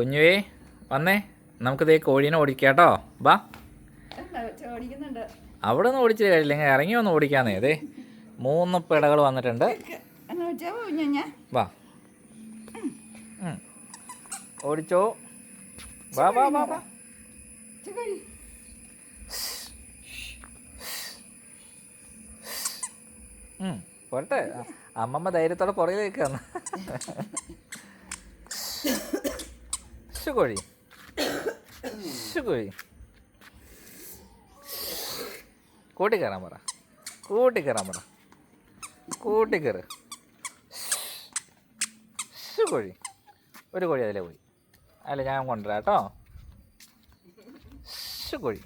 കുഞ്ഞുവേ വന്നേ. നമുക്കിതേ കോഴീനെ ഓടിക്കാട്ടോ. ബാ അവിടെ നിന്ന് ഓടിച്ചിട്ട് കഴിയില്ലെങ്കിൽ ഇറങ്ങി വന്ന് ഓടിക്കാന്നേ. അതെ മൂന്ന് പിടകൾ വന്നിട്ടുണ്ട്. വാ. ഓടിച്ചോ. വാ വാ വാ വാ. പോട്ടെ അമ്മമ്മ ധൈര്യത്തോടെ പുറകിലേക്ക് വന്നു. ധൈര്യത്തോടെ പുറകിൽ നിൽക്കാന്ന് കോഴി ശ്ശ് കോഴി കൂട്ടി കയറാൻ പറ കൂട്ടി കയറാൻ പറ കൂട്ടി കയറ് കോഴി ഒരു കോഴി അതിലെ പോയി। അല്ല ഞാൻ കൊണ്ടുവരാം കേട്ടോ। കോഴി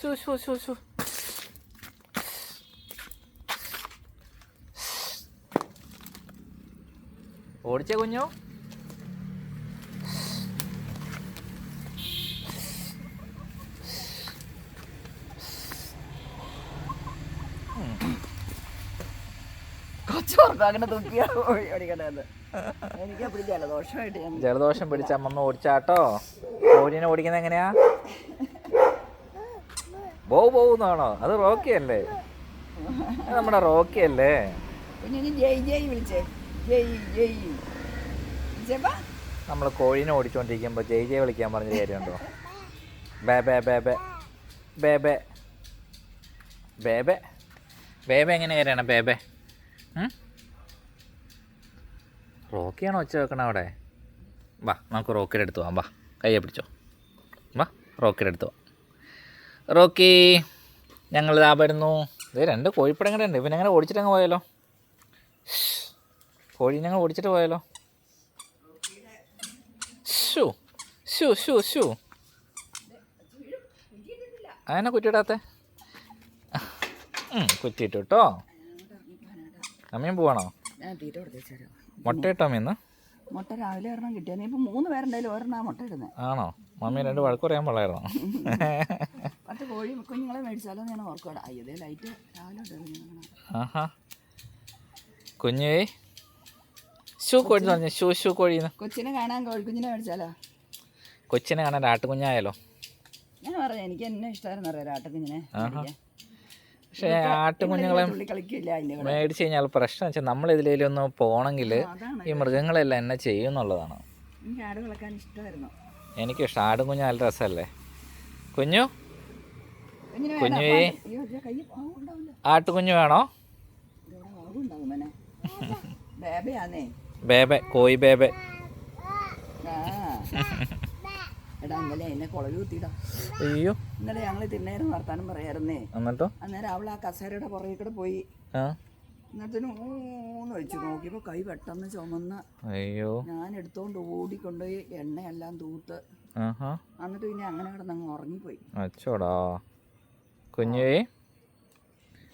ശു ശു ശു ശു ഓടിച്ച കുഞ്ഞു। കൊച്ചോർക്കും അങ്ങനെ ഓടിക്കണ്ടത് എനിക്ക് അപ്പടി ജലദോഷമായിട്ട് ഞാൻ ജലദോഷം പിടിച്ച അമ്മ ഓടിച്ചാട്ടോ? കോഴിനെ ഓടിക്കുന്നത് എങ്ങനെയാ? ബോ ബോന്നാണോ? അത് റോക്കി അല്ലേ? നമ്മുടെ റോക്കി അല്ലേ? കുഞ്ഞിന് ജയ് ജയ് വിളിച്ചേ. ജയ് ജയ്. വിളിച്ചപ്പാ. നമ്മൾ കോഴിനെ ഓടിച്ചുകൊണ്ടിരിക്കുമ്പോൾ ജയ് ജയ് വിളിക്കാൻ പറഞ്ഞ കാര്യമുണ്ടോ? ബേ ബേ ബേ ബേ. ബേ ബേ. ബേ ബേ. എങ്ങനെ കയറിയാണ് ബേ ബേ. ഉം? റോക്കിയാണോ ഒച്ച വെക്കണ അവിടെ? വാ നമുക്ക് റോക്കിയുടെ അടുത്ത് പോവാം. വാ കയ്യെ പിടിച്ചോ. വാ റോക്കിയുടെ അടുത്ത് പോവാം. റോക്കി ഞങ്ങൾ ഇതാ വരുന്നു. ഇത് രണ്ട് കോഴിപ്പടങ്ങടെ ഉണ്ട്. ഇവൻ ഞങ്ങൾ ഓടിച്ചിട്ട് അങ്ങ് പോയാലോ? കോഴി ഞങ്ങൾ ഓടിച്ചിട്ട് പോയാലോ? ഷൂ ഷൂ ഷൂ ഷൂ അങ്ങനെ കുറ്റിയിടാത്ത കുറ്റിയിട്ടു കേട്ടോ. അമ്മയും പോവാണോ? ഞാൻ തീറ്റ കൊടുത്തേച്ചാലോ മുട്ട ഇട്ടോ മുട്ട രാവിലെ ഒരെണ്ണം കിട്ടിയാ. നീ ഇപ്പൊ മൂന്ന് പേരുണ്ടായാലും ഒരെണ്ണ മുട്ട ഇടുന്നത് ആണോ? മമ്മി രണ്ട് വഴക്ക് പറയാൻ പാടായിരുന്നോ പത്ത് കോഴി കുഞ്ഞുങ്ങളെ മേടിച്ചാലോ ഞാൻ ഓർക്കോടാ അയ്യതേ ലൈറ്റ് രാവിലെ ആഹാ. കുഞ്ഞേ. ഷൂ കോഴി പറഞ്ഞു. ഷൂ ഷൂ കോഴി കൊച്ചിനെ കാണാൻ കോഴിക്കുഞ്ഞിനെ മേടിച്ചാലോ? കൊച്ചിനെ കാണാൻ ആട്ടുകുഞ്ഞായാലോ? ഞാൻ പറഞ്ഞു എനിക്ക് എന്നെ ഇഷ്ടമായിരുന്നു അറിയാം ആട്ടുകുഞ്ഞിനെ. പക്ഷേ ആട്ടുകുഞ്ഞുങ്ങളെ മേടിച്ചു കഴിഞ്ഞാൽ പ്രശ്നം വെച്ചാൽ നമ്മൾ ഇതിലേലും ഒന്ന് പോകണമെങ്കിൽ ഈ മൃഗങ്ങളെല്ലാം എന്നെ ചെയ്യുന്നുള്ളതാണ് എനിക്ക് ഇഷ്ടം. ആടും നല്ല രസമല്ലേ? കുഞ്ഞു? കുഞ്ഞുവേ ആട്ടുകുഞ്ഞു വേണോ? ബേബെ കോയി ബേബെ. ആ. എടാ ഇന്നലെ എന്നെ കുളവി കുത്തിയിടാ അയ്യോ. ഇന്നലെ ഞങ്ങൾ തിന്നേരം വർത്താനം പറയായിരുന്നേ. എന്നിട്ടോ? അന്നേരം അവൾ ആ കസേരയുടെ പുറകെ കൂടെ പോയി. ആ. എന്നിട്ടത്തിന് ഊന്ന് വെച്ച് നോക്കിയപ്പോൾ കൈ പെട്ടെന്ന് ചുമന്ന് അയ്യോ. ഞാൻ എടുത്തോണ്ട് ഓടിക്കൊണ്ടുപോയി എണ്ണയെല്ലാം തൂത്ത്. എന്നിട്ട് പിന്നെ അങ്ങനെ കിടന്നങ്ങ് ഉറങ്ങിപ്പോയി. അച്ചോടാ. കുഞ്ഞുവേ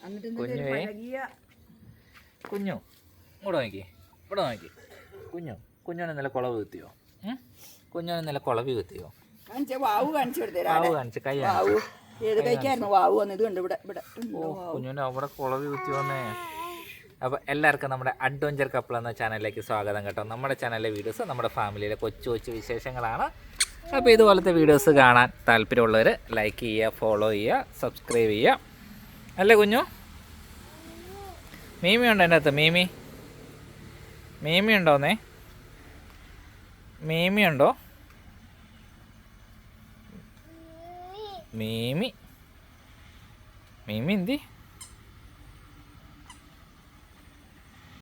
എന്നിട്ട് കുഞ്ഞുവേ. കുഞ്ഞു. ഇവിടെ നോക്കി. ഇവിടെ നോക്കി. കുഞ്ഞു. കുഞ്ഞോനെ നല്ല കുളവ് കുത്തിയോ? കുഞ്ഞോനെ നല്ല കുളവ് കുത്തിയോ? കാണിച്ച വാവ് കാണിച്ചു കൊടുത്തേരാ വാവ് കാണിച്ച് കൈ വാവു. ഏത് കൈക്കായിരുന്നു? വാവു വന്ന് ഇത് കണ്ട്? ഇവിടെ ഇവിടെ ഉണ്ടോ കുഞ്ഞുവിനെ അവിടെ കുളവി അപ്പോൾ എല്ലാവർക്കും നമ്മുടെ അഡ്വഞ്ചർ കപ്പിൾ എന്ന ചാനലിലേക്ക് സ്വാഗതം കേട്ടോ. നമ്മുടെ ചാനലിലെ വീഡിയോസ് നമ്മുടെ ഫാമിലിയിലെ കൊച്ചു കൊച്ചു വിശേഷങ്ങളാണ്. അപ്പോൾ ഇതുപോലത്തെ വീഡിയോസ് കാണാൻ താല്പര്യമുള്ളവർ ലൈക്ക് ചെയ്യുക ഫോളോ ചെയ്യുക സബ്സ്ക്രൈബ് ചെയ്യുക. അല്ലേ കുഞ്ഞു? മീമി ഉണ്ടോ എന്റെ അകത്ത്? മീമി? മീമി ഉണ്ടോന്നേ? മീമി ഉണ്ടോ? మేమి. మేమింది?